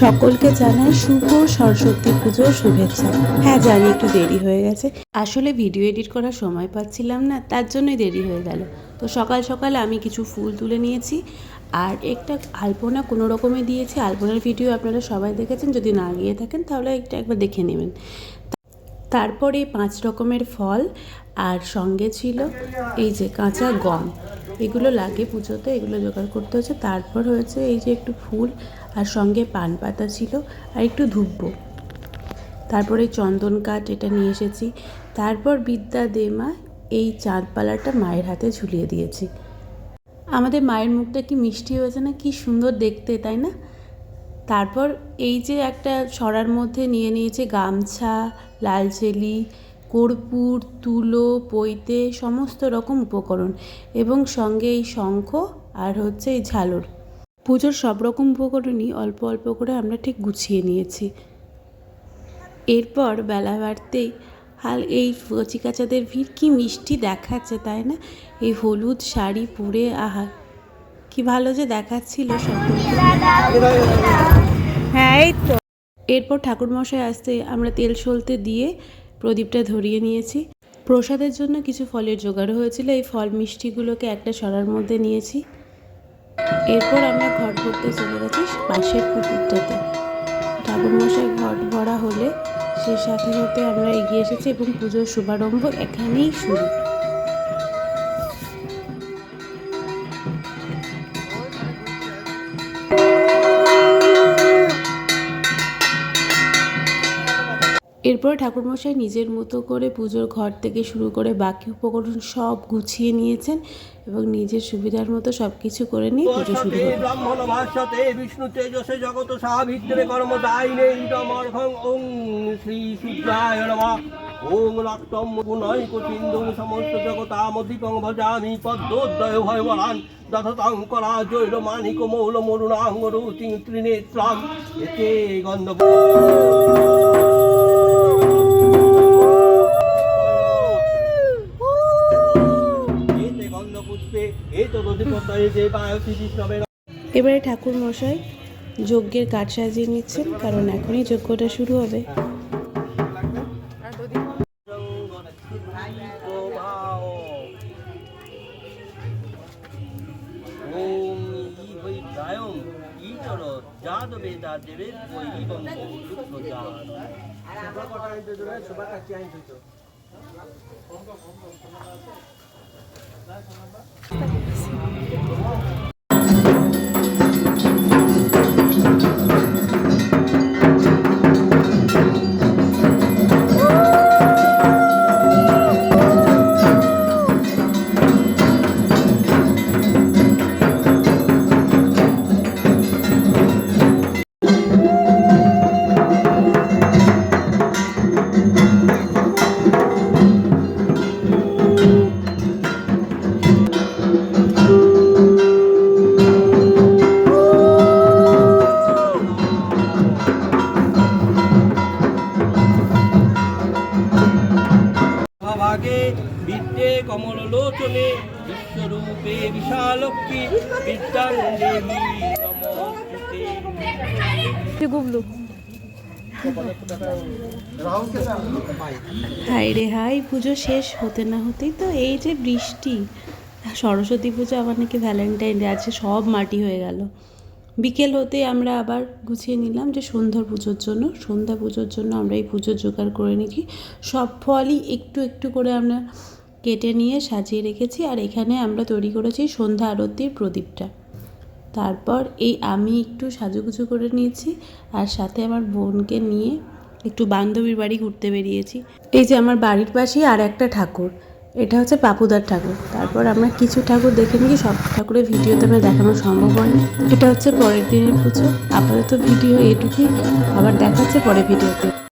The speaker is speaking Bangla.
সকলকে জানাই শুভ সরস্বতী পুজোর শুভেচ্ছা। হ্যাঁ জানি একটু দেরি হয়ে গেছে। আসলে ভিডিও এডিট করার সময় পাচ্ছিলাম না, তার জন্যই দেরি হয়ে গেল। তো সকাল সকাল আমি কিছু ফুল তুলে নিয়েছি, আর একটা আলপনা কোনো রকমে দিয়েছি। আলপনার ভিডিও আপনারা সবাই দেখেছেন, যদি না গিয়ে থাকেন তাহলে একটা একবার দেখে নেবেন। তারপরে পাঁচ রকমের ফল, আর সঙ্গে ছিল এই যে কাঁচা গম। এগুলো লাগে পুজোতে, এগুলো জোগাড় করতে হচ্ছে। তারপর হয়েছে এই যে একটু ফুল আর সঙ্গে পান পাতা ছিল আর একটু ধুব্বো তারপরে চন্দন কাঠ এটা নিয়ে এসেছি। তারপর বিদ্যা দেমা এই চাঁদপালাটা মায়ের হাতে ঝুলিয়ে দিয়েছি। আমাদের মায়ের মুখটা কি মিষ্টি হয়েছে না? কি সুন্দর দেখতে, তাই না? তারপর এই যে একটা ছড়ার মধ্যে নিয়ে নিয়েছে গামছা, লাল চেলি কর্পূর, তুলো, পৈতে সমস্ত রকম উপকরণ এবং সঙ্গে এই শঙ্খ আর হচ্ছে এই ঝালর। পুজোর সব রকম উপকরণই অল্প অল্প করে আমরা ঠিক গুছিয়ে নিয়েছি। এরপর বেলা বাড়তেই হাল এই কচিকাচাদের ভিড় কি মিষ্টি দেখাচ্ছে, তাই না? এই হলুদ শাড়ি পরে, আহা, কি ভালো যে দেখাচ্ছিল সকলকে হ্যাঁ এই তো। এরপর ঠাকুরমশাই আসতে আমরা তেল সলতে দিয়ে প্রদীপটা ধরিয়ে নিয়েছি। প্রসাদের জন্য কিছু ফলের জোগাড় হয়েছিল। এই ফল মিষ্টিগুলোকে একটা সরার মধ্যে নিয়েছি। এরপর আমরা ঘট ভরতে চলে গেছি পাশের পুকুরটাতে। ঠাকুরমশাই ঘট ভরা হলে সে সাথে সাথে আমরা এগিয়ে এসেছি এবং পুজোর শুভারম্ভ এখানেই শুরু। এরপর ঠাকুরমশাই নিজের মতো করে পুজোর ঘর থেকে শুরু করে বাকি উপকরণ সব গুছিয়ে নিয়েছেন এবং নিজের সুবিধার মতো সব কিছু করে নিয়ে পুজো শুরু বর্ষতে ব্রাহ্মণ ভাষ্যতে বিষ্ণু তেজসে জগত সাবিত্রে কর্ম দায়িনে ইদমর্ঘং ওং শ্রী সূর্যায় নমঃ। ওং রক্তম গুণৈক সিন্ধু সমস্ত জগতামধিকং ভজামি পদ্মোদয় ভয়বরান দধতং করা জৈর মানিক মৌল মরুণাঙ্গ রুতিং ত্রিনেত্রাম এতে গন্ধ এবারে ঠাকুর মশাই যজ্ঞের কাঠ সাজিয়ে নিচ্ছেন কারণ এখনই যজ্ঞটা শুরু হবে। ভাগে বিদ্যে কমললোচনে বিশ্বরূপে বিশালক্ষ্মী বিদ্যাং দেবী গুবলু হাই রে হাই পুজো শেষ হতে না হতেই তো এই যে বৃষ্টি। সরস্বতী পুজো আবার নাকি ভ্যালেন্টাইন ডে আছে সব মাটি হয়ে গেল। বিকেল হতে আমরা আবার গুছিয়ে নিলাম যে সন্ধ্যার পুজোর জন্য। সন্ধ্যা পুজোর জন্য আমরা এই পুজোর জোগাড় করে নিচ্ছি সব ফলই একটু একটু করে আমরা কেটে নিয়ে সাজিয়ে রেখেছি আর এখানে আমরা তৈরি করেছি সন্ধ্যা আরতির প্রদীপটা। তারপর এই আমি একটু সাজুগুজু করে নিয়েছি আর সাথে আমার বোনকে নিয়ে একটু বান্ধবীর বাড়ি ঘুরতে বেরিয়েছি। এই যে আমার বাড়ির পাশেই আর একটা ঠাকুর। এটা হচ্ছে পাপুদার ঠাকুর। তারপর আমরা কিছু ঠাকুর দেখে নিই সব ঠাকুরের ভিডিওতে আমরা দেখানো সম্ভব হয় এটা হচ্ছে পরের দিনের পুজো। আপাতত ভিডিও এটুকুই। আবার দেখাচ্ছে পরে পরের ভিডিওতে।